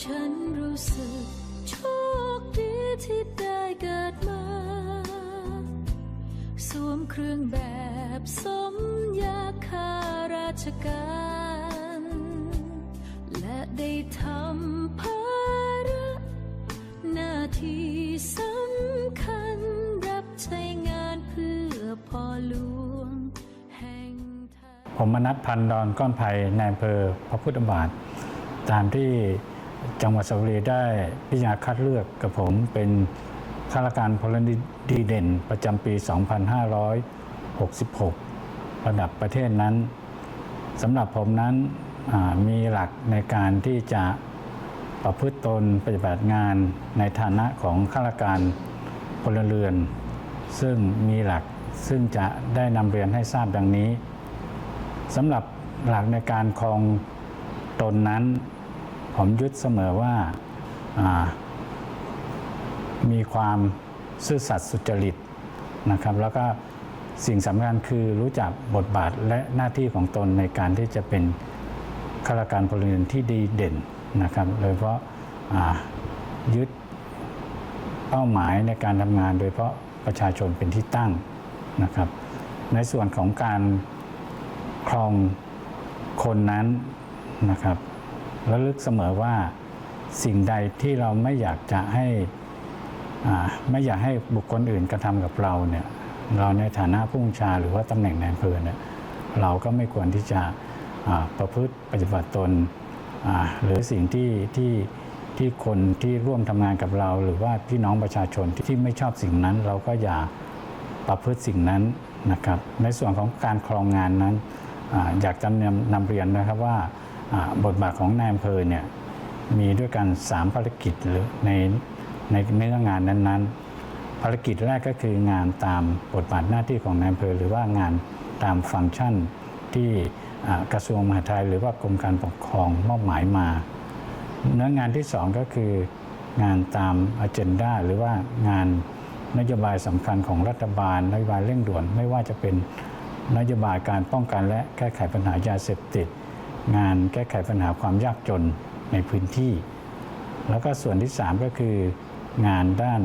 ฉันรู้สึกโชคดีที่ได้เกิดมา สวมเครื่องแบบสมยาข้าราชการ และได้ทำภาระหน้าที่สำคัญรับใช้งานเพื่อพ่อหลวงแห่งไทยผมมนัทพันดอนก้อนไผ่ในอำเภอพระพุทธบาทตามที่ จังหวัดสระบุรีได้พิจารณาคัดเลือกกับผมเป็นข้าราชการพลนดีเด่นประจำปี 2566 ระดับประเทศนั้นสำหรับผมนั้นมีหลักในการที่จะประพฤติตนปฏิบัติงานในฐานะของข้าราชการพลเรือน ซึ่งมีหลักซึ่งจะได้นำเรียนให้ทราบดังนี้สำหรับหลักในการครองตนนั้น ผมยึดเสมอว่ามีความซื่อสัตย์สุจริตนะครับ แล้วก็สิ่งสำคัญคือรู้จักบทบาทและหน้าที่ของตนในการที่จะเป็นข้าราชการพลเรือนที่ดีเด่นนะครับโดยเฉพาะยึดเป้าหมายในการทำงาน โดยเฉพาะประชาชนเป็นที่ตั้งนะครับ ในส่วนของการครองคนนั้นนะครับ ระลึกเสมอว่าสิ่งใดที่เราไม่อยากจะให้ไม่อยากให้บุคคลอื่นกระทำกับเราเนี่ยเราในฐานะผู้บัญชาหรือว่าตำแหน่งนายอำเภอเนี่ยเราก็ไม่ควรที่จะประพฤติปฏิบัติตนหรือสิ่งที่ที่ที่คนที่ร่วมทำงานกับเรา หรือว่าพี่น้องประชาชนที่ไม่ชอบสิ่งนั้น เราก็อย่าประพฤติสิ่งนั้นนะครับ ในส่วนของการครองงานนั้นออยากจะนำนำเรียนนะครับว่า บทบาทของนายอำเภอเนี่ยมีด้วยกัน 3 ภารกิจหรือในในเนื้องานนั้นๆ ภารกิจแรกก็คืองานตามบทบาทหน้าที่ของนายอำเภอหรือว่างานตามฟังก์ชันที่กระทรวงมหาดไทยหรือว่ากรมการปกครองมอบหมายมา เนื้องานที่ 2 ก็คืองานตามอ g e n d a หรือว่างานนโยบายสำคัญของรัฐบาลนโยบายเร่งด่วน ไม่ว่าจะเป็นนโยบายการป้องกันและแก้ไขปัญหายาเสพติด งานแก้ไขปัญหาความยากจนในพื้นที่ แล้วก็ส่วนที่ 3 ก็คืองานด้าน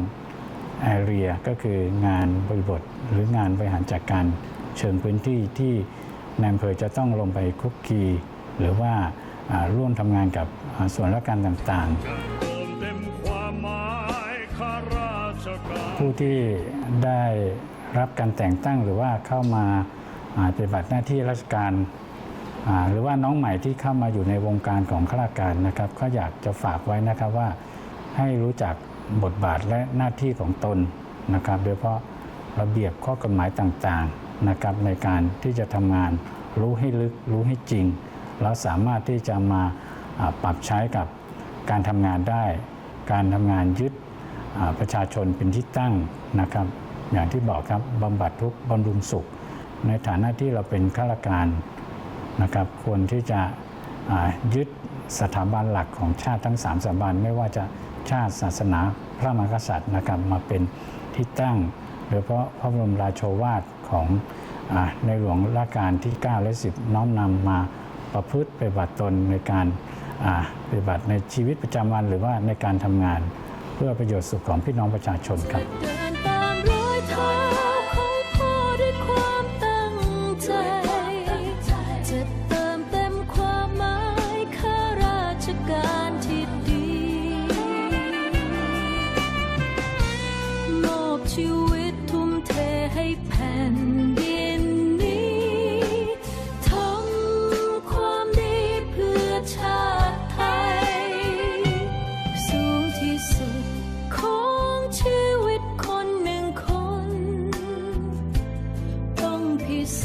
area ก็คืองานบริบท หรืองานบริหารจัดการเชิงพื้นที่ที่นายอำเภอจะต้องลงไปคุกคีหรือว่าร่วมทำงานกับส่วนราชการต่างๆ ผู้ที่ได้รับการแต่งตั้งหรือว่าเข้ามาปฏิบัติหน้าที่ราชการ หรือว่าน้องใหม่ที่เข้ามาอยู่ในวงการของข้าราชการนะครับ ก็อยากจะฝากไว้นะครับว่าให้รู้จักบทบาทและหน้าที่ของตนนะครับ โดยเฉพาะระเบียบข้อกฎหมายต่างๆนะครับในการที่จะทำงานรู้ให้ลึกรู้ให้จริง แล้วสามารถที่จะมาปรับใช้กับการทำงานได้ การทำงานยึดประชาชนเป็นที่ตั้งนะครับ อย่างที่บอกครับบำบัดทุกข์บำรุงสุข ในฐานะที่เราเป็นข้าราชการ นะครับควรที่จะยึดสถาบันหลักของชาติทั้ง3สถาบันไม่ว่าจะชาติศาสนาพระมหากษัตริย์นะครับมาเป็นที่ตั้งโดยเฉพาะพระบรมราโชวาทของอในหลวงรัชกาลที่ 9 และ 10 น้อมนำมาประพฤติปฏิบัติตนในการปฏิบัติในชีวิตประจำวันหรือว่าในการทำงาน เพื่อประโยชน์สุขของพี่น้องประชาชนครับ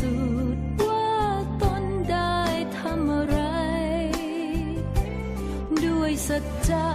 สูจน์ว่าตนได้ทำอะไร ด้วยสัจจะ